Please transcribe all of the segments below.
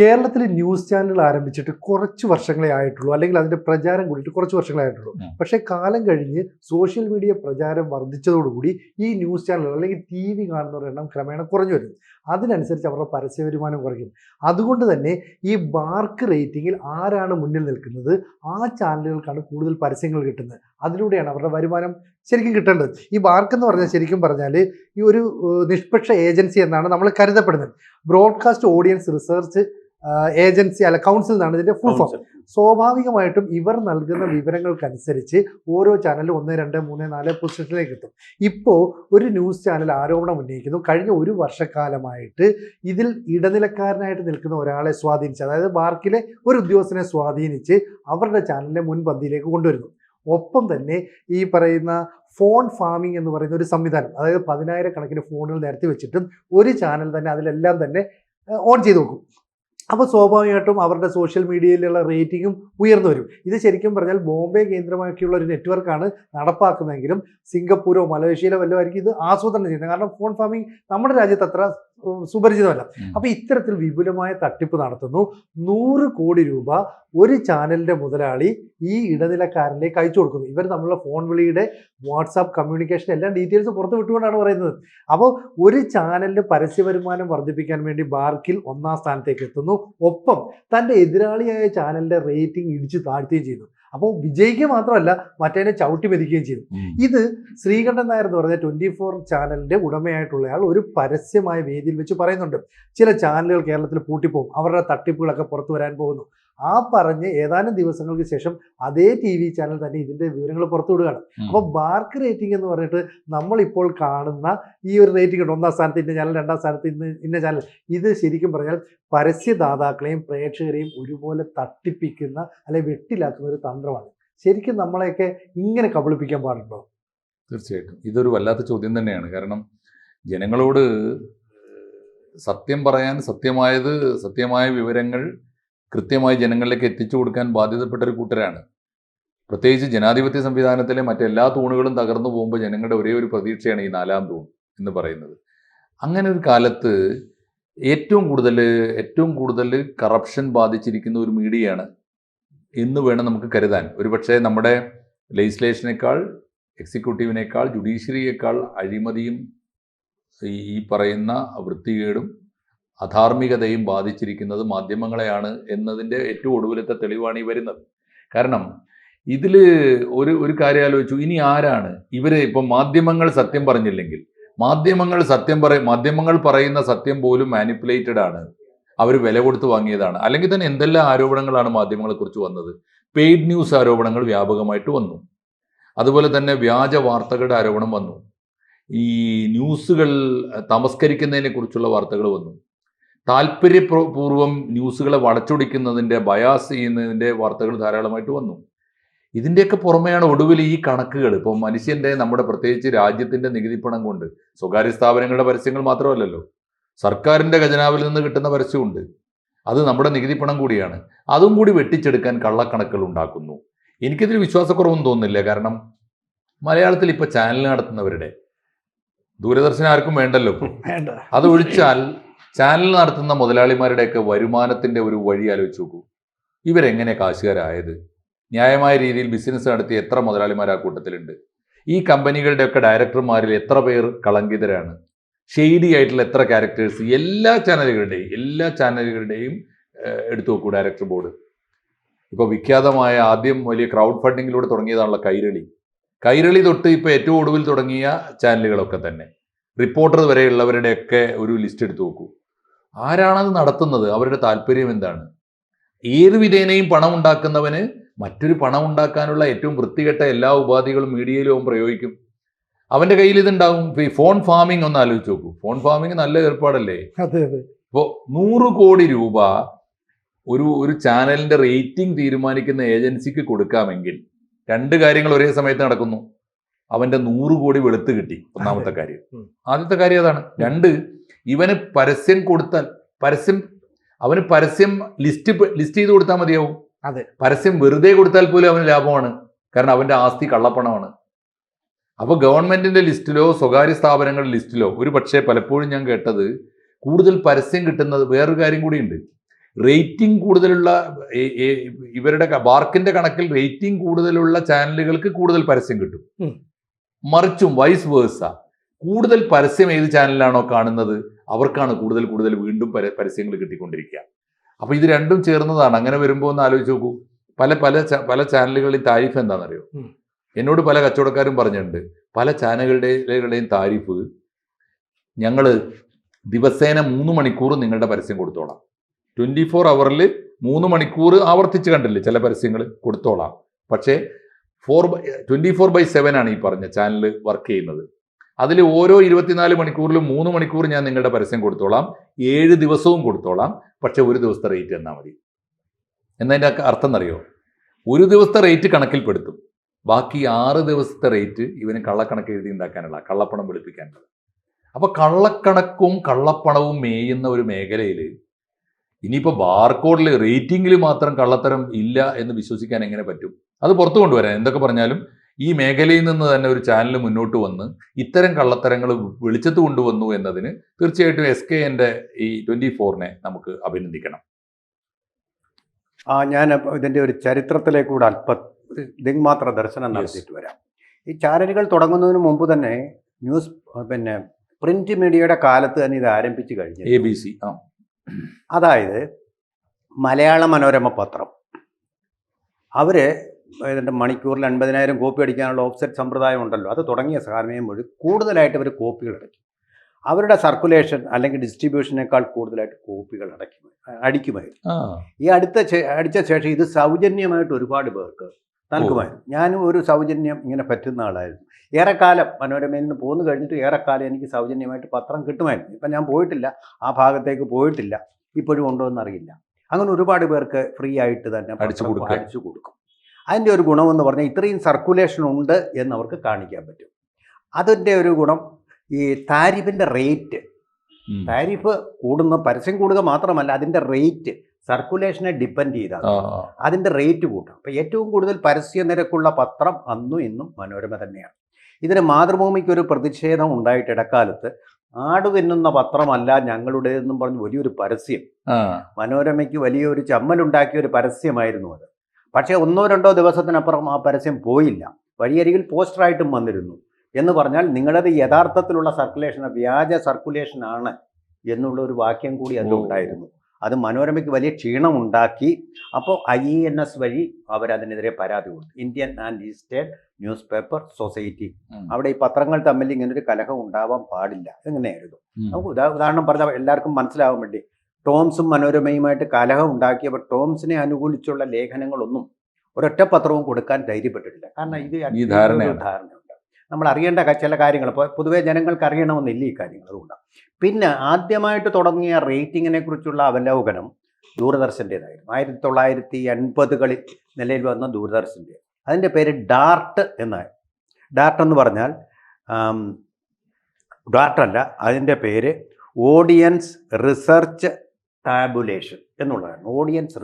കേരളത്തിൽ news channel ആരംഭിച്ചിട്ട് കുറച്ച് വർഷങ്ങളെ ആയിട്ടുള്ളൂ. അല്ലെങ്കിൽ അതിന്റെ പ്രചാരം കൂടിയിട്ട് കുറച്ച് വർഷങ്ങളെ ആയിട്ടുള്ളൂ. പക്ഷേ കാലം കഴിഞ്ഞ് സോഷ്യൽ മീഡിയ പ്രചാരം വർദ്ധിച്ചതോടുകൂടി ഈ ന്യൂസ് ചാനൽ അല്ലെങ്കിൽ ടി വി കാണുന്നവരുടെ എണ്ണം ക്രമേണ കുറഞ്ഞു വരും. അതിനനുസരിച്ച് അവരുടെ പരസ്യ വരുമാനം കുറയ്ക്കും. അതുകൊണ്ട് തന്നെ ഈ ബാർക്ക് റേറ്റിംഗിൽ ആരാണ് മുന്നിൽ നിൽക്കുന്നത്? ആ ചാനലുകൾക്കാണ് കൂടുതൽ പരസ്യങ്ങൾ കിട്ടുന്നത്. അതിലൂടെയാണ് അവരുടെ വരുമാനം ശരിക്കും കിട്ടേണ്ടത്. ഈ ബാർക്ക് എന്ന് പറഞ്ഞാൽ ശരിക്കും പറഞ്ഞാൽ ഈ ഒരു നിഷ്പക്ഷ ഏജൻസി എന്നാണ് നമ്മൾ കരുതപ്പെടുന്നത്. ബ്രോഡ്കാസ്റ്റ് ഓഡിയൻസ് റിസർച്ച് ഏജൻസി അല്ല കൗൺസിൽ എന്നാണ് ഇതിന്റെ ഫുൾ ഫോം സ്വാഭാവികമായിട്ടും ഇവർ നൽകുന്ന വിവരങ്ങൾക്കനുസരിച്ച് ഓരോ ചാനലും ഒന്ന് രണ്ട് മൂന്ന് നാല് പൊസിഷനിലേക്ക് എത്തും. ഇപ്പോൾ ഒരു ന്യൂസ് ചാനൽ ആരോപണം ഉന്നയിക്കുന്നു. കഴിഞ്ഞ ഒരു വർഷക്കാലമായിട്ട് ഇതിൽ ഇടനിലക്കാരനായിട്ട് നിൽക്കുന്ന ഒരാളെ സ്വാധീനിച്ച് അതായത് ബാർക്കിലെ ഒരു ഉദ്യോഗസ്ഥനെ സ്വാധീനിച്ച് അവരുടെ ചാനലിനെ മുൻപന്തിയിലേക്ക് കൊണ്ടുവരുന്നു. ഒപ്പം തന്നെ ഈ പറയുന്ന ഫോൺ ഫാമിംഗ് എന്ന് പറയുന്ന ഒരു സംവിധാനം അതായത് പതിനായിരക്കണക്കിന് ഫോണുകൾ നിരത്തി വെച്ചിട്ടും ഒരു ചാനൽ തന്നെ അതിലെല്ലാം തന്നെ ഓൺ ചെയ്ത് നോക്കും അപ്പോൾ സ്വാഭാവികമായിട്ടും അവരുടെ സോഷ്യൽ മീഡിയയിലുള്ള റേറ്റിംഗും ഉയർന്നു വരും. ഇത് ശരിക്കും പറഞ്ഞാൽ ബോംബെ കേന്ദ്രമാക്കിയുള്ള ഒരു നെറ്റ്വർക്കാണ് നടപ്പാക്കുന്നതെങ്കിലും സിംഗപ്പൂരോ മലേഷ്യയിലോ വല്ലതും ആയിരിക്കും ഇത് ആസൂത്രണം ചെയ്യുന്നത്. കാരണം ഫോൺ ഫാമിംഗ് നമ്മുടെ രാജ്യത്ത് അത്ര സുപരിചിതമല്ല. അപ്പൊ അപ്പോൾ ഇത്തരത്തിൽ വിപുലമായ തട്ടിപ്പ് നടത്തുന്നു. നൂറ് കോടി രൂപ ഒരു ചാനലിന്റെ മുതലാളി ഈ ഇടനിലക്കാരനിലേക്ക് അയച്ചു കൊടുക്കുന്നു. ഇവർ തമ്മിലുള്ള ഫോൺ വിളിയുടെ വാട്സാപ്പ് കമ്മ്യൂണിക്കേഷൻ എല്ലാം ഡീറ്റെയിൽസ് പുറത്തു വിട്ടുകൊണ്ടാണ് പറയുന്നത്. അപ്പോൾ ഒരു ചാനലിന്റെ പരസ്യ വരുമാനം വർദ്ധിപ്പിക്കാൻ വേണ്ടി ബാർക്കിൽ ഒന്നാം സ്ഥാനത്തേക്ക് എത്തുന്നു. ഒപ്പം തന്റെ എതിരാളിയായ ചാനലിന്റെ റേറ്റിംഗ് ഇടിച്ചു താഴ്ത്തുകയും ചെയ്യുന്നു. അപ്പോൾ വിജയിക്കുക മാത്രമല്ല മറ്റേനെ ചവിട്ടി മെതിക്കുകയും ചെയ്തു. ഇത് ശ്രീകണ്ഠൻ നായർ എന്ന് പറഞ്ഞ ട്വന്റി ഫോർ ചാനലിന്റെ ഉടമയായിട്ടുള്ളയാൾ ഒരു പരസ്യമായ വേദിയിൽ വെച്ച് പറയുന്നുണ്ട്. ചില ചാനലുകൾ കേരളത്തിൽ പൂട്ടിപ്പോകും. അവരുടെ തട്ടിപ്പുകളൊക്കെ പുറത്തു വരാൻ പോകുന്നു. ആ പറഞ്ഞ് ഏതാനും ദിവസങ്ങൾക്ക് ശേഷം അതേ ടി വി ചാനൽ തന്നെ ഇതിന്റെ വിവരങ്ങൾ പുറത്തുവിടുകയാണ്. വിടുകയാണ് അപ്പോൾ ബാർക്ക് റേറ്റിംഗ് എന്ന് പറഞ്ഞിട്ട് നമ്മളിപ്പോൾ കാണുന്ന ഈ ഒരു റേറ്റിംഗ് ഉണ്ട്. ഒന്നാം സ്ഥാനത്ത് ഇന്ന ചാനൽ രണ്ടാം സ്ഥാനത്ത് ഇന്ന് ഇന്ന ചാനൽ. ഇത് ശരിക്കും പറഞ്ഞാൽ പരസ്യദാതാക്കളെയും പ്രേക്ഷകരെയും ഒരുപോലെ തട്ടിപ്പിക്കുന്ന അല്ലെ വെട്ടിലാക്കുന്ന ഒരു തന്ത്രമാണ്. ശരിക്കും നമ്മളെയൊക്കെ ഇങ്ങനെ കബളിപ്പിക്കാൻ പാടുണ്ടോ? തീർച്ചയായിട്ടും. ഇതൊരു വല്ലാത്ത ചോദ്യം തന്നെയാണ്. കാരണം ജനങ്ങളോട് സത്യം പറയാൻ സത്യമായത് സത്യമായ വിവരങ്ങൾ കൃത്യമായി ജനങ്ങളിലേക്ക് എത്തിച്ചു കൊടുക്കാൻ ബാധ്യതപ്പെട്ട ഒരു കൂട്ടരാണ്. പ്രത്യേകിച്ച് ജനാധിപത്യ സംവിധാനത്തിലെ മറ്റെല്ലാ തൂണുകളും തകർന്നു പോകുമ്പോൾ ജനങ്ങളുടെ ഒരേ ഒരു പ്രതീക്ഷയാണ് ഈ നാലാം തൂൺ എന്ന് പറയുന്നത്. അങ്ങനെ ഒരു കാലത്ത് ഏറ്റവും കൂടുതൽ ഏറ്റവും കൂടുതൽ കറപ്ഷൻ ബാധിച്ചിരിക്കുന്ന ഒരു മീഡിയയാണ് എന്ന് വേണം നമുക്ക് കരുതാൻ. ഒരുപക്ഷെ നമ്മുടെ ലെജിസ്ലേഷനേക്കാൾ എക്സിക്യൂട്ടീവിനേക്കാൾ ജുഡീഷ്യറിയേക്കാൾ അഴിമതിയും ഈ പറയുന്ന വൃത്തികേടും അധാർമികതയും ബാധിച്ചിരിക്കുന്നത് മാധ്യമങ്ങളെയാണ് എന്നതിന്റെ ഏറ്റവും ഒടുവിലത്തെ തെളിവാണ് ഈ വരുന്നത്. കാരണം ഇതിൽ ഒരു ഒരു കാര്യം ആലോചിച്ചു. ഇനി ആരാണ്? ഇവരെ ഇപ്പം മാധ്യമങ്ങൾ സത്യം പറഞ്ഞില്ലെങ്കിൽ മാധ്യമങ്ങൾ സത്യം പറ മാധ്യമങ്ങൾ പറയുന്ന സത്യം പോലും മാനിപ്പുലേറ്റഡ് ആണ്. അവർ വില കൊടുത്ത് വാങ്ങിയതാണ്. അല്ലെങ്കിൽ തന്നെ എന്തെല്ലാം ആരോപണങ്ങളാണ് മാധ്യമങ്ങളെക്കുറിച്ച് വന്നത്? പെയ്ഡ് ന്യൂസ് ആരോപണങ്ങൾ വ്യാപകമായിട്ട് വന്നു. അതുപോലെ തന്നെ വ്യാജ വാർത്തകളുടെ ആരോപണം വന്നു. ഈ ന്യൂസുകൾ തമസ്കരിക്കുന്നതിനെ കുറിച്ചുള്ള വാർത്തകൾ വന്നു. താല്പര്യപൂർവം ന്യൂസുകളെ വളച്ചൊടിക്കുന്നതിന്റെ ബയാസ് ചെയ്യുന്നതിന്റെ വാർത്തകൾ ധാരാളമായിട്ട് വന്നു. ഇതിന്റെയൊക്കെ പുറമെയാണ് ഒടുവിൽ ഈ കണക്കുകൾ. ഇപ്പോൾ മനുഷ്യന്റെ നമ്മുടെ പ്രത്യേകിച്ച് രാജ്യത്തിന്റെ നികുതിപ്പണം കൊണ്ട് സ്വകാര്യ സ്ഥാപനങ്ങളുടെ പരസ്യങ്ങൾ മാത്രമല്ലല്ലോ സർക്കാരിന്റെ ഖജനാവിൽ നിന്ന് കിട്ടുന്ന പരസ്യമുണ്ട്. അത് നമ്മുടെ നികുതിപ്പണം കൂടിയാണ്. അതും കൂടി വെട്ടിച്ചെടുക്കാൻ കള്ളക്കണക്കുകൾ ഉണ്ടാക്കുന്നു. എനിക്കിതിൽ വിശ്വാസക്കുറവൊന്നും തോന്നുന്നില്ല. കാരണം മലയാളത്തിൽ ഇപ്പോൾ ചാനൽ നടത്തുന്നവരുടെ ദൂരദർശനം ആർക്കും വേണ്ടല്ലോ. അത് ഒഴിച്ചാൽ ചാനൽ നടത്തുന്ന മുതലാളിമാരുടെയൊക്കെ വരുമാനത്തിന്റെ ഒരു വഴി ആലോചിച്ച് നോക്കൂ. ഇവരെങ്ങനെ കാശുകാരായത്? ന്യായമായ രീതിയിൽ ബിസിനസ് നടത്തിയ എത്ര മുതലാളിമാർ ആ കൂട്ടത്തിലുണ്ട്? ഈ കമ്പനികളുടെയൊക്കെ ഡയറക്ടർമാരിൽ എത്ര പേർ കളങ്കിതരാണ്? ഷെയ്ഡി ആയിട്ടുള്ള എത്ര ക്യാരക്ടേഴ്സ് എല്ലാ ചാനലുകളുടെയും എല്ലാ ചാനലുകളുടെയും എടുത്തു നോക്കൂ ഡയറക്ടർ ബോർഡ് ഇപ്പോൾ വിഖ്യാതമായ ആദ്യം വലിയ ക്രൗഡ് ഫണ്ടിങ്ങിലൂടെ തുടങ്ങിയതാണല്ലോ കൈരളി. കൈരളി തൊട്ട് ഇപ്പോൾ ഏറ്റവും ഒടുവിൽ തുടങ്ങിയ ചാനലുകളൊക്കെ തന്നെ. റിപ്പോർട്ടർ വരെയുള്ളവരുടെയൊക്കെ ഒരു ലിസ്റ്റ് എടുത്തു നോക്കൂ. ആരാണത് നടത്തുന്നത്? അവരുടെ താല്പര്യം എന്താണ്? ഏത് വിധേനയും പണം ഉണ്ടാക്കുന്നവന് മറ്റൊരു പണം ഉണ്ടാക്കാനുള്ള ഏറ്റവും വൃത്തികെട്ട എല്ലാ ഉപാധികളും മീഡിയയിലും അവൻ പ്രയോഗിക്കും. അവന്റെ കയ്യിൽ ഇതുണ്ടാവും ഈ ഫോൺ ഫാമിംഗ് ഒന്ന് ആലോചിച്ച് നോക്കൂ. ഫോൺ ഫാമിംഗ് നല്ല ഏർപ്പാടല്ലേ? അതെ അതെ. ഇപ്പോൾ നൂറ് കോടി രൂപ ഒരു ഒരു ചാനലിന്റെ റേറ്റിംഗ് തീരുമാനിക്കുന്ന ഏജൻസിക്ക് കൊടുക്കാമെങ്കിൽ രണ്ട് കാര്യങ്ങൾ ഒരേ സമയത്ത് നടക്കുന്നു. അവന്റെ നൂറ് കോടി വെളുത്ത് കിട്ടി. ഒന്നാമത്തെ കാര്യം. ആദ്യത്തെ കാര്യം അതാണ്. രണ്ട് ഇവന് പരസ്യം കൊടുത്താൽ പരസ്യം അവന് പരസ്യം ലിസ്റ്റ് ലിസ്റ്റ് ചെയ്ത് കൊടുത്താൽ മതിയാവും. അതെ. പരസ്യം വെറുതെ കൊടുത്താൽ പോലും അവന് ലാഭമാണ്. കാരണം അവന്റെ ആസ്തി കള്ളപ്പണമാണ്. അപ്പോൾ ഗവൺമെന്റിന്റെ ലിസ്റ്റിലോ സ്വകാര്യ സ്ഥാപനങ്ങളുടെ ലിസ്റ്റിലോ ഒരു പക്ഷേ പലപ്പോഴും ഞാൻ കേട്ടത് കൂടുതൽ പരസ്യം കിട്ടുന്നത് വേറൊരു കാര്യം കൂടിയുണ്ട്. റേറ്റിംഗ് കൂടുതലുള്ള ഇവരുടെ ബാർക്കിന്റെ കണക്കിൽ റേറ്റിംഗ് കൂടുതലുള്ള ചാനലുകൾക്ക് കൂടുതൽ പരസ്യം കിട്ടും. മറിച്ചും വൈസ് വേഴ്സ കൂടുതൽ പരസ്യം ഏത് ചാനലിലാണോ കാണുന്നത്? അവർക്കാണ് കൂടുതൽ കൂടുതൽ വീണ്ടും പര- പരസ്യങ്ങൾ കിട്ടിക്കൊണ്ടിരിക്കുക. അപ്പൊ ഇത് രണ്ടും ചേർന്നതാണ്. അങ്ങനെ വരുമ്പോൾ ഒന്ന് ആലോചിച്ച് നോക്കൂ. പല പല പല ചാനലുകളിൽ താരിഫ് എന്താണെന്നറിയോ? എന്നോട് പല കച്ചവടക്കാരും പറഞ്ഞിട്ടുണ്ട്. പല ചാനലുകളുടെയും താരിഫ് ഞങ്ങൾ ദിവസേന മൂന്ന് മണിക്കൂർ നിങ്ങളുടെ പരസ്യം കൊടുത്തോളാം. ട്വന്റി ഫോർ അവറിൽ മൂന്ന് മണിക്കൂർ ആവർത്തിച്ച് കണ്ടില്ലേ ചില പരസ്യങ്ങൾ കൊടുത്തോളാം. പക്ഷേ four twenty four by seven ആണ് ഈ പറഞ്ഞ ചാനൽ വർക്ക് ചെയ്യുന്നത്. അതിൽ ഓരോ ഇരുപത്തിനാല് മണിക്കൂറിലും മൂന്ന് മണിക്കൂർ ഞാൻ നിങ്ങളുടെ പരസ്യം കൊടുത്തോളാം. ഏഴ് ദിവസവും കൊടുത്തോളാം. പക്ഷെ ഒരു ദിവസത്തെ റേറ്റ് എന്നാൽ മതി. എന്നതിന്റെ അർത്ഥം എന്നറിയോ? ഒരു ദിവസത്തെ റേറ്റ് കണക്കിൽപ്പെടുത്തും. ബാക്കി ആറ് ദിവസത്തെ റേറ്റ് ഇവന് കള്ളക്കണക്ക് എഴുതി ഉണ്ടാക്കാനുള്ള കള്ളപ്പണം വെളുപ്പിക്കാനുള്ള. അപ്പൊ കള്ളക്കണക്കും കള്ളപ്പണവും മേയുന്ന ഒരു മേഖലയിൽ ഇനിയിപ്പോൾ ബാർകോഡിൽ റേറ്റിംഗിൽ മാത്രം കള്ളത്തരം ഇല്ല എന്ന് വിശ്വസിക്കാൻ എങ്ങനെ പറ്റും? അത് പുറത്തു കൊണ്ടുവരാൻ എന്തൊക്കെ പറഞ്ഞാലും ഈ മേഖലയിൽ നിന്ന് തന്നെ ഒരു ചാനൽ മുന്നോട്ട് വന്ന് ഇത്തരം കള്ളത്തരങ്ങൾ വെളിച്ചത്ത് കൊണ്ടുവന്നു എന്നതിന് തീർച്ചയായിട്ടും എസ് കെ എന്റെ ഈ ട്വന്റി ഫോറിനെ നമുക്ക് അഭിനന്ദിക്കണം. ആ ഞാൻ ഇതിന്റെ ഒരു ചരിത്രത്തിലേക്കൂടെ അല്പ ദിങ്മാത്ര ദർശനം. നടത്തിയിട്ട് വരാം. ഈ ചാനലുകൾ തുടങ്ങുന്നതിന് മുമ്പ് തന്നെ ന്യൂസ് പിന്നെ പ്രിന്റ് മീഡിയയുടെ കാലത്ത് തന്നെ ഇത് ആരംഭിച്ചു കഴിഞ്ഞു. എ ബി സി അതായത് മലയാള മനോരമ പത്രം. അവർ ഇതിന്റെ മണിക്കൂറിൽ അൻപതിനായിരം കോപ്പി അടിക്കാനുള്ള ഓഫ്സെറ്റ് സമ്പ്രദായം ഉണ്ടല്ലോ. അത് തുടങ്ങിയ സാധനം വഴി കൂടുതലായിട്ട് അവർ കോപ്പികൾ അടയ്ക്കും. അവരുടെ സർക്കുലേഷൻ അല്ലെങ്കിൽ ഡിസ്ട്രിബ്യൂഷനേക്കാൾ കൂടുതലായിട്ട് കോപ്പികൾ അടയ്ക്കും അടിക്കുമായിരുന്നു. ഈ അടുത്ത അടിച്ച ശേഷം ഇത് സൗജന്യമായിട്ട് ഒരുപാട് പേർക്ക് നൽകുമായിരുന്നു. ഞാനും ഒരു സൗജന്യം ഇങ്ങനെ പറ്റുന്ന ആളായിരുന്നു. ഏറെക്കാലം മനോരമയിൽ നിന്ന് പോന്നു കഴിഞ്ഞിട്ട് ഏറെക്കാലം എനിക്ക് സൗജന്യമായിട്ട് പത്രം കിട്ടുമായിരുന്നു. ഇപ്പം ഞാൻ പോയിട്ടില്ല ആ ഭാഗത്തേക്ക് പോയിട്ടില്ല ഇപ്പോഴും ഉണ്ടോ എന്നറിയില്ല. അങ്ങനെ ഒരുപാട് പേർക്ക് ഫ്രീ ആയിട്ട് തന്നെ. അടിച്ചു കൊടുക്കും. അതിന്റെ ഒരു ഗുണമെന്ന് പറഞ്ഞാൽ ഇത്രയും സർക്കുലേഷൻ ഉണ്ട് എന്ന് അവർക്ക് കാണിക്കാൻ പറ്റും. അതിന്റെ ഒരു ഗുണം ഈ താരിഫിന്റെ റേറ്റ് താരിഫ് കൂടുന്ന പരസ്യം കൂടുക മാത്രമല്ല അതിന്റെ റേറ്റ് സർക്കുലേഷനെ ഡിപ്പെൻഡ് ചെയ്താണ്. ആ, അതിന്റെ റേറ്റ് കൂട്ടാം. അപ്പോൾ ഏറ്റവും കൂടുതൽ പരസ്യ നിരക്കുള്ള പത്രം അന്നും ഇന്നും മനോരമ തന്നെയാണ്. ഇതിന് മാതൃഭൂമിക്ക് ഒരു പ്രതിഷേധം ഉണ്ടായിട്ട് ഇടക്കാലത്ത് ആട് തിന്നുന്ന പത്രമല്ല ഞങ്ങളുടേതെന്നും പറഞ്ഞ് വലിയൊരു പരസ്യം. മനോരമയ്ക്ക് വലിയൊരു ചമ്മലുണ്ടാക്കിയ ഒരു പരസ്യമായിരുന്നു അത്. പക്ഷേ ഒന്നോ രണ്ടോ ദിവസത്തിനപ്പുറം ആ പരസ്യം പോയില്ല. വഴിയരികിൽ പോസ്റ്ററായിട്ടും വന്നിരുന്നു. എന്ന് പറഞ്ഞാൽ നിങ്ങളത് യഥാർത്ഥത്തിലുള്ള സർക്കുലേഷൻ വ്യാജ സർക്കുലേഷൻ ആണ് എന്നുള്ള ഒരു വാക്യം കൂടി അതിൽ അതിലുണ്ടായിരുന്നു അത് മനോരമയ്ക്ക് വലിയ ക്ഷീണമുണ്ടാക്കി. അപ്പോൾ ഐ ഇ എൻ എസ് വഴി അവരതിനെതിരെ പരാതി കൊടുത്തു. Indian and Eastern Newspaper Society അവിടെ ഈ പത്രങ്ങൾ തമ്മിൽ ഇങ്ങനൊരു കലഹം ഉണ്ടാവാൻ പാടില്ല. എങ്ങനെയായിരുന്നു. നമുക്ക് ഉദാഹരണം പറഞ്ഞാൽ എല്ലാവർക്കും മനസ്സിലാവാൻ വേണ്ടി ടോംസും മനോരമയുമായിട്ട് കലഹം ഉണ്ടാക്കിയപ്പോൾ ടോംസിനെ അനുകൂലിച്ചുള്ള ലേഖനങ്ങളൊന്നും ഒരൊറ്റ പത്രവും കൊടുക്കാൻ ധൈര്യപ്പെട്ടിട്ടില്ല. കാരണം ഇത് ഈ. ധാരണയുണ്ട്. നമ്മൾ അറിയേണ്ട ചില കാര്യങ്ങൾ. ഇപ്പോൾ പൊതുവേ ജനങ്ങൾക്ക് അറിയണമെന്നില്ല ഈ കാര്യങ്ങൾ അതുകൊണ്ടാണ് പിന്നെ ആദ്യമായിട്ട് തുടങ്ങിയ റേറ്റിങ്ങിനെ കുറിച്ചുള്ള അവലോകനം ദൂരദർശന്റേതായിരുന്നു ആയിരത്തി തൊള്ളായിരത്തി എൺപതുകളിൽ നിലയിൽ വന്ന ദൂരദർശന്റെ അതിന്റെ പേര് ഡാർട്ട് എന്നായി ഡാർട്ട് എന്ന് പറഞ്ഞാൽ ഡാർട്ടല്ല അതിന്റെ പേര് ഓഡിയൻസ് റിസർച്ച് ടാബുലേഷൻ എന്നുള്ളതാണ്. ഓഡിയൻസ്.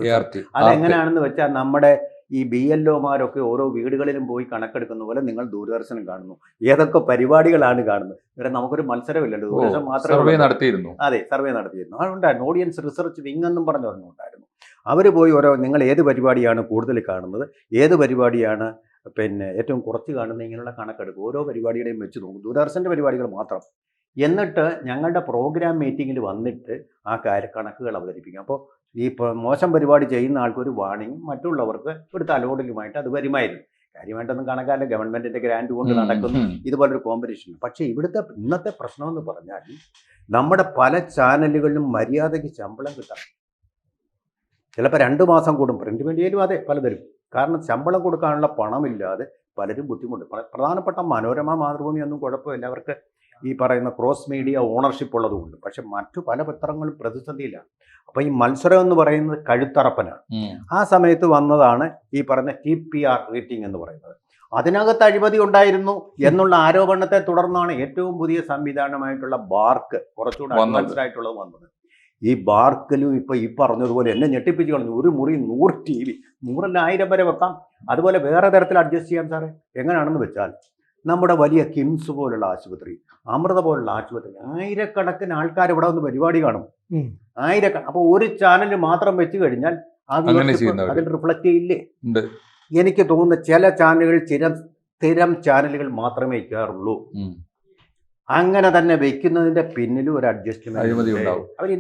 അതെങ്ങനെയാണെന്ന് വെച്ചാൽ നമ്മുടെ ഈ ബി എൽ ഒമാരൊക്കെ ഓരോ വീടുകളിലും പോയി കണക്കെടുക്കുന്ന പോലെ നിങ്ങൾ ദൂരദർശനം കാണുന്നു. ഏതൊക്കെ പരിപാടികളാണ് കാണുന്നത്? ഇവിടെ നമുക്കൊരു മത്സരമില്ലല്ലോ. ദൂരദർശനം മാത്രമേ സർവേ. നടത്തിയിരുന്നു. അതെ സർവേ നടത്തിയിരുന്നു. അതുണ്ടായിരുന്നു ഓഡിയൻസ് റിസർച്ച് വിങ് എന്നും പറഞ്ഞ പറഞ്ഞുണ്ടായിരുന്നു അവർ പോയി ഓരോ നിങ്ങൾ ഏത് പരിപാടിയാണ് കൂടുതൽ കാണുന്നത്? ഏത് പരിപാടിയാണ് പിന്നെ ഏറ്റവും കുറച്ച് കാണുന്നത്? ഇങ്ങനെയുള്ള കണക്കെടുക്കും. ഓരോ പരിപാടിയുടെയും വെച്ച് നോക്കും. ദൂരദർശന്റെ പരിപാടികൾ മാത്രം. എന്നിട്ട് ഞങ്ങളുടെ പ്രോഗ്രാം മീറ്റിങ്ങിൽ വന്നിട്ട് ആ കാര്യ കണക്കുകൾ അവതരിപ്പിക്കും. അപ്പോൾ ഈ മോശം പരിപാടി ചെയ്യുന്ന ആൾക്കൊരു വാണിംഗ് മറ്റുള്ളവർക്ക് ഒരു തലോടലുമായിട്ട് അത് വരുമായിരുന്നു. കാര്യമായിട്ടൊന്നും കണക്കാല്ല ഗവൺമെന്റിന്റെ ഗ്രാൻഡ് കൊണ്ട് നടക്കുന്നു. ഇതുപോലൊരു കോമ്പറ്റീഷൻ പക്ഷേ ഇവിടുത്തെ ഇന്നത്തെ പ്രശ്നം എന്ന് പറഞ്ഞാൽ നമ്മുടെ പല ചാനലുകളിലും മര്യാദയ്ക്ക് ശമ്പളം കിട്ടാം ചിലപ്പോൾ രണ്ട് മാസം കൂടും. പ്രിന്റ് മീഡിയയിലും അതെ പലതരും. കാരണം ശമ്പളം കൊടുക്കാനുള്ള പണമില്ലാതെ പലരും ബുദ്ധിമുട്ട്. പ്രധാനപ്പെട്ട മനോരമ മാതൃഭൂമി ഒന്നും കുഴപ്പമില്ല. അവർക്ക് ഈ പറയുന്ന ക്രോസ് മീഡിയ ഓണർഷിപ്പ് ഉള്ളതുകൊണ്ട്. പക്ഷെ മറ്റു പല പത്രങ്ങളും പ്രതിസന്ധിയിലാണ് അപ്പോൾ ഈ മത്സരം എന്ന് പറയുന്നത് കഴുത്തറപ്പനാണ്. ആ സമയത്ത് വന്നതാണ് ഈ പറയുന്ന ടി പി ആർ റേറ്റിംഗ് എന്ന് പറയുന്നത്. അതിനകത്ത് അഴിമതി ഉണ്ടായിരുന്നു എന്നുള്ള ആരോപണത്തെ തുടർന്നാണ് ഏറ്റവും പുതിയ സംവിധാനമായിട്ടുള്ള ബാർക്ക് കുറച്ചുകൂടെ. അഡ്വാൻസ്ഡ് ആയിട്ടുള്ളത് വന്നത്. ഈ ബാർക്കിലും ഇപ്പൊ ഈ പറഞ്ഞതുപോലെ എന്നെ ഞെട്ടിപ്പിച്ച് കളഞ്ഞു. ഒരു മുറി നൂറ് ടി വി നൂറല്ല ആയിരം വരെ വെക്കാം. അതുപോലെ വേറെ തരത്തിൽ അഡ്ജസ്റ്റ് ചെയ്യാം സാറേ. എങ്ങനെയാണെന്ന് വെച്ചാൽ നമ്മുടെ വലിയ കിംസ് പോലുള്ള ആശുപത്രി അമൃത പോലുള്ള ആശുപത്രി ആയിരക്കണക്കിന് ആൾക്കാർ ഇവിടെ വന്ന് പരിപാടി കാണും. ആയിരക്കണ അപ്പോൾ ഒരു ചാനൽ മാത്രം വെച്ച് കഴിഞ്ഞാൽ. അതിൽ റിഫ്ലക്റ്റ് ചെയ്യില്ലേ ഉണ്ട്. എനിക്ക് തോന്നുന്ന ചില ചാനലുകൾ സ്ഥിരം സ്ഥിരം ചാനലുകൾ മാത്രമേ വയ്ക്കാറുള്ളൂ ഉം. അങ്ങനെ തന്നെ വെക്കുന്നതിന്റെ പിന്നിലും ഒരു അഡ്ജസ്റ്റ്മെന്റ് അഴിമതി ഉണ്ടാവും. അവർ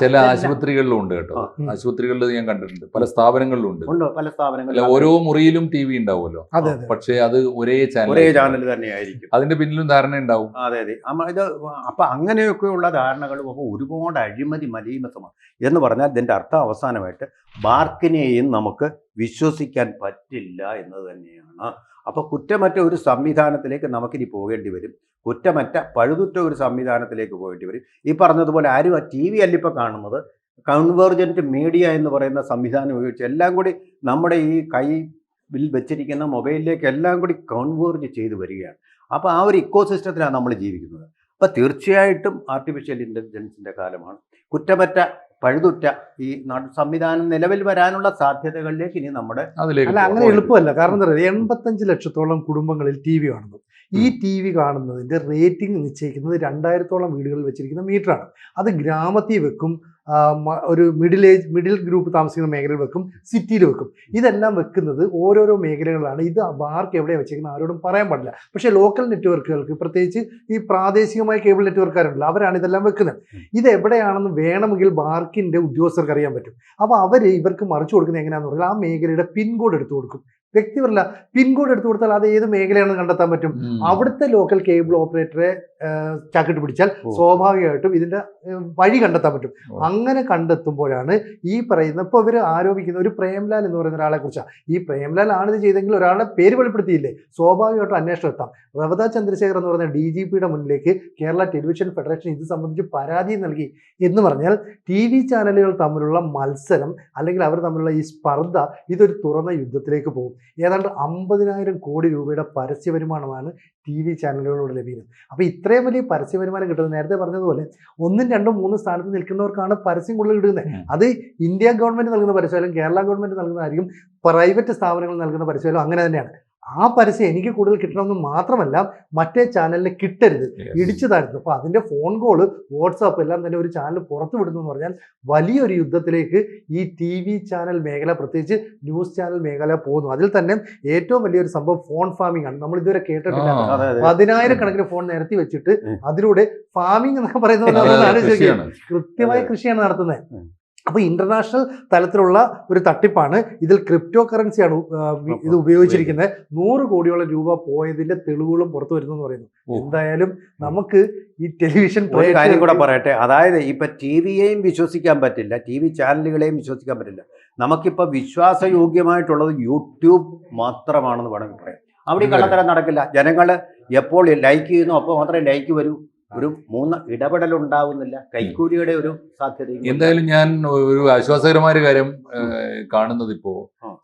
ചില ആശുപത്രികളിലും ഉണ്ട് കേട്ടോ. ആശുപത്രികളിൽ ഞാൻ കണ്ടിട്ടുണ്ട്. പല സ്ഥാപനങ്ങളിലും ഉണ്ട് ഉണ്ട്? പല അല്ല സ്ഥാപനങ്ങളിലും ഓരോ മുറിയിലും ടി വി ഉണ്ടാവുമല്ലോ. പക്ഷേ അത് ഒരേ ചാനൽ ഒരേ ചാനൽ തന്നെയായിരിക്കും. അതിന്റെ പിന്നിലും ധാരണ ഉണ്ടാവും. അതെ അതെ. ഇത് അപ്പൊ അങ്ങനെയൊക്കെയുള്ള ധാരണകളും അപ്പൊ ഒരുപാട് അഴിമതി മലീമസമാണ്. എന്ന് പറഞ്ഞാൽ ഇതിന്റെ അർത്ഥം അവസാനമായിട്ട് ബാർക്കിനെയും നമുക്ക് വിശ്വസിക്കാൻ പറ്റില്ല എന്നത് തന്നെയാണ്. അപ്പൊ കുറ്റമറ്റ ഒരു സംവിധാനത്തിലേക്ക് നമുക്കിനി പോകേണ്ടി വരും. കുറ്റമറ്റ പഴുതുറ്റ ഒരു സംവിധാനത്തിലേക്ക് പോയിട്ട് വരും ഈ പറഞ്ഞതുപോലെ ആരും ആ ടി വി അല്ലിപ്പോൾ ഇപ്പൊ കാണുന്നത്. കൺവേർജന്റ് മീഡിയ എന്ന് പറയുന്ന സംവിധാനം ഉപയോഗിച്ച് എല്ലാം കൂടി നമ്മുടെ ഈ കൈ വെച്ചിരിക്കുന്ന മൊബൈലിലേക്ക് എല്ലാം കൂടി കൺവേർജ് ചെയ്ത് വരികയാണ്. അപ്പോൾ ആ ഒരു ഇക്കോ സിസ്റ്റത്തിലാണ് നമ്മൾ ജീവിക്കുന്നത്. അപ്പോൾ തീർച്ചയായിട്ടും ആർട്ടിഫിഷ്യൽ ഇന്റലിജൻസിന്റെ കാലമാണ്. കുറ്റമറ്റ പഴുതുറ്റ ഈ സംവിധാനം നിലവിൽ വരാനുള്ള സാധ്യതകളിലേക്ക് ഇനി നമ്മുടെ അതിലേക്ക് അല്ല അങ്ങനെ എളുപ്പമല്ല. കാരണം എന്താ പറയുക എൺപത്തഞ്ച് ലക്ഷത്തോളം കുടുംബങ്ങളിൽ ടി വി കാണുന്നു. ഈ ടി വി കാണുന്നതിന്റെ റേറ്റിംഗ് നിശ്ചയിക്കുന്നത് രണ്ടായിരത്തോളം വീടുകളിൽ വെച്ചിരിക്കുന്ന മീറ്ററാണ്. അത് ഗ്രാമത്തിൽ വെക്കും ഒരു മിഡിൽ ഏജ് മിഡിൽ ഗ്രൂപ്പ് താമസിക്കുന്ന മേഖലയിൽ വെക്കും സിറ്റിയിൽ വെക്കും. ഇതെല്ലാം വെക്കുന്നത് ഓരോരോ മേഖലകളിലാണ്. ഇത് ബാർക്ക് എവിടെയാണ് വെച്ചിരിക്കുന്നത് ആരോടും പറയാൻ പാടില്ല. പക്ഷേ ലോക്കൽ നെറ്റ്വർക്കുകൾക്ക് പ്രത്യേകിച്ച് ഈ പ്രാദേശികമായ കേബിൾ നെറ്റ്വർക്കാരുണ്ടല്ലോ അവരാണ് ഇതെല്ലാം വെക്കുന്നത്. ഇത് എവിടെയാണെന്ന് വേണമെങ്കിൽ ബാർക്കിന്റെ ഉദ്യോഗസ്ഥർക്ക് അറിയാൻ പറ്റും. അപ്പോൾ അവർ ഇവർക്ക് മറിച്ചു കൊടുക്കുന്നത് എങ്ങനെയാണെന്ന് പറഞ്ഞാൽ ആ മേഖലയുടെ പിൻകോഡ് എടുത്തു കൊടുക്കും. വ്യക്തിപരല്ല പിൻകോഡ് എടുത്തു കൊടുത്താൽ അത് ഏത് മേഖലയാണെന്ന് കണ്ടെത്താൻ പറ്റും. അവിടുത്തെ ലോക്കൽ കേബിൾ ഓപ്പറേറ്ററെ ചാക്കിട്ട് പിടിച്ചാൽ. സ്വാഭാവികമായിട്ടും ഇതിന്റെ വഴി കണ്ടെത്താൻ പറ്റും. അങ്ങനെ കണ്ടെത്തുമ്പോഴാണ് ഈ പറയുന്ന ഇപ്പോൾ ഇവർ ആരോപിക്കുന്ന ഒരു പ്രേംലാൽ എന്ന് പറയുന്ന ഒരാളെ കുറിച്ചാണ്. ഈ പ്രേംലാൽ ആണിത് ഇത് ചെയ്തെങ്കിൽ ഒരാളെ പേര് വെളിപ്പെടുത്തിയില്ലേ? സ്വാഭാവികമായിട്ടും അന്വേഷണം എത്താം. റവത ചന്ദ്രശേഖർ എന്ന് പറയുന്ന ഡി ജി പിയുടെ മുന്നിലേക്ക് കേരള ടെലിവിഷൻ ഫെഡറേഷൻ ഇത് സംബന്ധിച്ച് പരാതി നൽകി എന്ന് പറഞ്ഞാൽ ടി വി ചാനലുകൾ തമ്മിലുള്ള മത്സരം അല്ലെങ്കിൽ അവർ തമ്മിലുള്ള ഈ സ്പർദ്ധ ഇതൊരു തുറന്ന യുദ്ധത്തിലേക്ക് പോകും. ഏതാണ്ട് അമ്പതിനായിരം കോടി രൂപയുടെ പരസ്യ വരുമാനമാണ് ടി വി ചാനലുകളിലൂടെ ലഭിക്കുന്നത്. അപ്പോൾ ഇത്രയും വലിയ പരസ്യ വരുമാനം കിട്ടുന്നത് നേരത്തെ പറഞ്ഞതുപോലെ ഒന്നും രണ്ടും മൂന്നും സ്ഥാനത്ത് നിൽക്കുന്നവർക്കാണ് പരസ്യം കൂടുതൽ കിട്ടുന്നത്. അത് ഇന്ത്യ ഗവൺമെന്റ് നൽകുന്ന പരസ്യം കേരള ഗവൺമെന്റ് നൽകുന്നതായിരിക്കും. പ്രൈവറ്റ് സ്ഥാപനങ്ങൾ നൽകുന്ന പരസ്യമായാലും അങ്ങനെ തന്നെയാണ്. ആ പരസ്യം എനിക്ക് കൂടുതൽ കിട്ടണമെന്ന് മാത്രമല്ല മറ്റേ ചാനലിന് കിട്ടരുത്. ഇടിച്ചു തരുന്നു അപ്പോൾ അതിന്റെ ഫോൺ കോൾ വാട്സാപ്പ് എല്ലാം തന്നെ ഒരു ചാനൽ പുറത്തു വിടുന്നു എന്ന് പറഞ്ഞാൽ വലിയൊരു യുദ്ധത്തിലേക്ക് ഈ ടി വി ചാനൽ മേഖല പ്രത്യേകിച്ച് ന്യൂസ് ചാനൽ മേഖല പോകുന്നു. അതിൽ തന്നെ ഏറ്റവും വലിയൊരു സംഭവം ഫോൺ ഫാമിംഗ് ആണ്. നമ്മൾ ഇതുവരെ കേട്ടിട്ടില്ല. പതിനായിരക്കണക്കിന് ഫോൺ നിരത്തി വെച്ചിട്ട്. അതിലൂടെ ഫാമിംഗ് എന്നൊക്കെ പറയുന്ന പോലെ അതെ, നമ്മൾ അതെ, ആലോചിച്ച് നോക്കിയേ. കൃഷിയാണ്. കൃത്യമായ. കൃഷിയാണ് നടത്തുന്നത്. ഉം. അപ്പൊ ഇന്റർനാഷണൽ തലത്തിലുള്ള ഒരു തട്ടിപ്പാണ്. ഇതിൽ ക്രിപ്റ്റോ കറൻസിയാണ് ഇത് ഉപയോഗിച്ചിരിക്കുന്നത്. നൂറ് കോടിയോളം രൂപ പോയതിന്റെ തെളിവുകളും പുറത്തു വരുന്നു എന്ന് പറയുന്നു. എന്തായാലും നമുക്ക് ഈ ടെലിവിഷൻ ഒരു കാര്യം കൂടെ പറയട്ടെ. അതായത് ഇപ്പൊ ടി വിയെയും വിശ്വസിക്കാൻ പറ്റില്ല ടി വി ചാനലുകളെയും വിശ്വസിക്കാൻ പറ്റില്ല. നമുക്കിപ്പോ വിശ്വാസയോഗ്യമായിട്ടുള്ളത് യൂട്യൂബ് മാത്രമാണെന്ന് വേണമെങ്കിൽ പറയാം. അവിടെ കള്ളത്തരം നടക്കില്ല. ജനങ്ങൾ എപ്പോൾ ലൈക്ക് ചെയ്യുന്നു അപ്പോൾ മാത്രമേ ലൈക്ക് വരൂ. ഒരു മൂന്ന് ഇടപെടൽ ഉണ്ടാവുന്നില്ല കൈക്കൂലിയുടെ ഒരു സാധ്യത എന്തായാലും ഞാൻ ഒരു ആശ്വാസകരമായ ഒരു കാര്യം കാണുന്നത് ഇപ്പോ.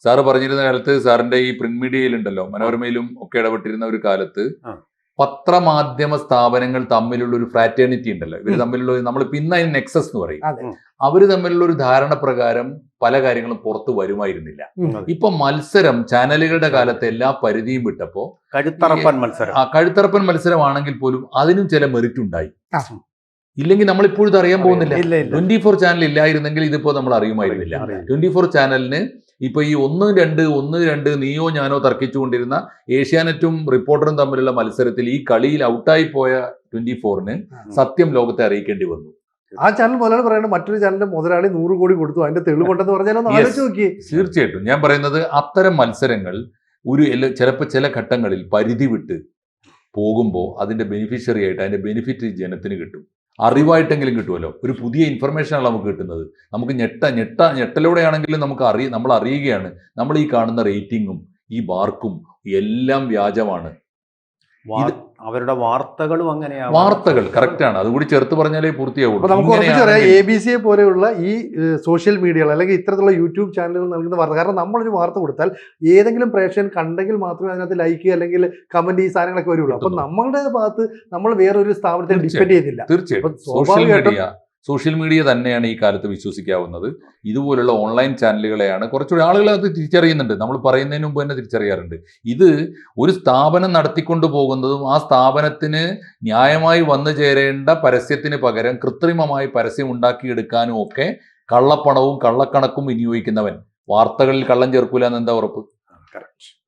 സാറ് പറഞ്ഞിരുന്ന കാലത്ത് സാറിന്റെ ഈ പ്രിന്റ് മീഡിയയിലുണ്ടല്ലോ മനോരമയിലും ഒക്കെ ഇടപെട്ടിരുന്ന ഒരു കാലത്ത്. പത്രമാധ്യമ സ്ഥാപനങ്ങൾ തമ്മിലുള്ള ഒരു ഫ്രാറ്റേണിറ്റി ഉണ്ടല്ലോ ഇവർ തമ്മിലുള്ള നമ്മൾ പിന്നെ അതിന് നെക്സസ് എന്ന് പറയും. അവർ തമ്മിലുള്ള ഒരു ധാരണ പ്രകാരം പല കാര്യങ്ങളും പുറത്തു വരുമായിരുന്നില്ല. ഇപ്പൊ മത്സരം ചാനലുകളുടെ കാലത്ത് എല്ലാ പരിധിയും വിട്ടപ്പോ കഴുത്തറപ്പൻ മത്സരം. ആ കഴുത്തറപ്പൻ മത്സരമാണെങ്കിൽ പോലും അതിനും ചില മെറിറ്റ് ഉണ്ടായി. ഇല്ലെങ്കിൽ നമ്മൾ ഇപ്പോഴും ഇത് അറിയാൻ പോകുന്നില്ല. ട്വന്റി ഫോർ ചാനൽ ഇല്ലായിരുന്നെങ്കിൽ ഇതിപ്പോ നമ്മൾ അറിയുമായിരുന്നില്ല. ട്വന്റി ഫോർ ചാനലിന് ഇപ്പൊ ഈ ഒന്ന് രണ്ട് ഒന്ന് രണ്ട് നീയോ ഞാനോ തർക്കിച്ചുകൊണ്ടിരുന്ന ഏഷ്യാനെറ്റും റിപ്പോർട്ടറും തമ്മിലുള്ള മത്സരത്തിൽ ഈ കളിയിൽ ഔട്ടായി പോയ ട്വന്റി ഫോറിന് സത്യം ലോകത്തെ അറിയിക്കേണ്ടി വന്നു. ആ ചാനൽ മുതലാളി പറയുന്നത് മറ്റൊരു ചാനലിന്റെ മുതലാളി നൂറ് കോടി കൊടുത്തു. അതിന്റെ തെളിവുണ്ടെന്ന്. ആലോചിച്ച് നോക്കിയേ. തീർച്ചയായിട്ടും. ഞാൻ പറയുന്നത് അത്തരം മത്സരങ്ങൾ ഒരു ചിലപ്പോൾ ചില ഘട്ടങ്ങളിൽ പരിധി വിട്ട് പോകുമ്പോൾ അതിന്റെ ബെനിഫിഷ്യറി ആയിട്ട് അതിന്റെ ബെനിഫിറ്റ് ജനത്തിന് കിട്ടും. അറിവായിട്ടെങ്കിലും കിട്ടുമല്ലോ. ഒരു പുതിയ ഇൻഫർമേഷനാണ് നമുക്ക് കിട്ടുന്നത്. നമുക്ക് ഞെട്ട ഞെട്ട ഞെട്ടലൂടെയാണെങ്കിലും നമുക്ക് അറിയ നമ്മൾ അറിയുകയാണ്. നമ്മൾ ഈ കാണുന്ന റേറ്റിങ്ങും ഈ ബാർക്കും എല്ലാം വ്യാജമാണ്. അവരുടെ വാർത്തകളും അങ്ങനെയാണ് വാർത്തകൾ കറക്റ്റാണ്. അതുകൂടി ചേർത്ത് പറഞ്ഞാലേ പൂർത്തിയാവുള്ളൂ. നമുക്ക് ഉറപ്പിച്ച് പറയാം എ ബി സിയെ പോലെയുള്ള ഈ സോഷ്യൽ മീഡിയകൾ അല്ലെങ്കിൽ ഇത്തരത്തിലുള്ള യൂട്യൂബ് ചാനലുകൾ നൽകുന്ന വാർത്ത. കാരണം നമ്മളൊരു വാർത്ത കൊടുത്താൽ ഏതെങ്കിലും പ്രേക്ഷകൻ കണ്ടെങ്കിൽ മാത്രമേ അതിനകത്ത് ലൈക്ക് അല്ലെങ്കിൽ കമന്റ് ഈ സാധനങ്ങളൊക്കെ വരുള്ളൂ. അപ്പൊ. നമ്മളുടെ ഭാഗത്ത് നമ്മൾ വേറൊരു സ്ഥാപനത്തെ തീർച്ചയായും. ഡിപ്പെൻഡ് ചെയ്യുന്നില്ല. തീർച്ചയായിട്ടും. അപ്പൊ സോഷ്യൽ മീഡിയ സോഷ്യൽ മീഡിയ തന്നെയാണ് ഈ കാലത്ത് വിശ്വസിക്കാവുന്നത്. ഇതുപോലുള്ള ഓൺലൈൻ ചാനലുകളെയാണ് കുറച്ചുകൂടി ആളുകൾ അത് തിരിച്ചറിയുന്നുണ്ട്. നമ്മൾ പറയുന്നതിന് മുമ്പ് തന്നെ തിരിച്ചറിയാറുണ്ട്. ഇത് ഒരു സ്ഥാപനം നടത്തിക്കൊണ്ടു പോകുന്നതും ആ സ്ഥാപനത്തിന് ന്യായമായി വന്നു ചേരേണ്ട പരസ്യത്തിന് പകരം കൃത്രിമമായി പരസ്യം ഉണ്ടാക്കിയെടുക്കാനും ഒക്കെ കള്ളപ്പണവും കള്ളക്കണക്കും വിനിയോഗിക്കുന്നവൻ. വാർത്തകളിൽ കള്ളം ചേർക്കൂല എന്ന് എന്താ ഉറപ്പ്? കറക്റ്റ്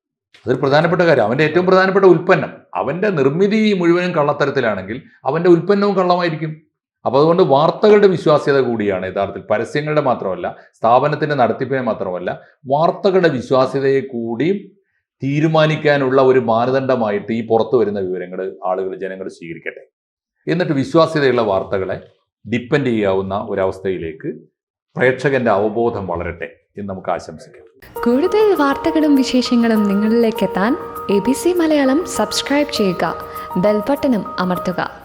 അതൊരു പ്രധാനപ്പെട്ട കാര്യം. അവന്റെ ഏറ്റവും പ്രധാനപ്പെട്ട ഉൽപ്പന്നം. അവന്റെ നിർമ്മിതി മുഴുവനും കള്ളത്തരത്തിലാണെങ്കിൽ അവന്റെ ഉൽപ്പന്നവും കള്ളമായിരിക്കും. അപ്പോൾ അതുകൊണ്ട് വാർത്തകളുടെ വിശ്വാസ്യത കൂടിയാണ് യഥാർത്ഥത്തിൽ. പരസ്യങ്ങളുടെ മാത്രമല്ല സ്ഥാപനത്തിന്റെ നടത്തിപ്പിനെ മാത്രമല്ല വാർത്തകളുടെ വിശ്വാസ്യതയെ കൂടി തീരുമാനിക്കാനുള്ള ഒരു മാനദണ്ഡമായിട്ട് ഈ പുറത്തു വരുന്ന വിവരങ്ങൾ ആളുകൾ ജനങ്ങൾ സ്വീകരിക്കട്ടെ. എന്നിട്ട് വിശ്വാസ്യതയുള്ള വാർത്തകളെ ഡിപ്പെൻഡ് ചെയ്യാവുന്ന ഒരവസ്ഥയിലേക്ക് പ്രേക്ഷകന്റെ അവബോധം വളരട്ടെ എന്ന് നമുക്ക് ആശംസിക്കാം. കൂടുതൽ വാർത്തകളും വിശേഷങ്ങളും നിങ്ങളിലേക്ക് എത്താൻ A B C Malayalam subscribe ചെയ്യുക. ബെൽബട്ടനും അമർത്തുക.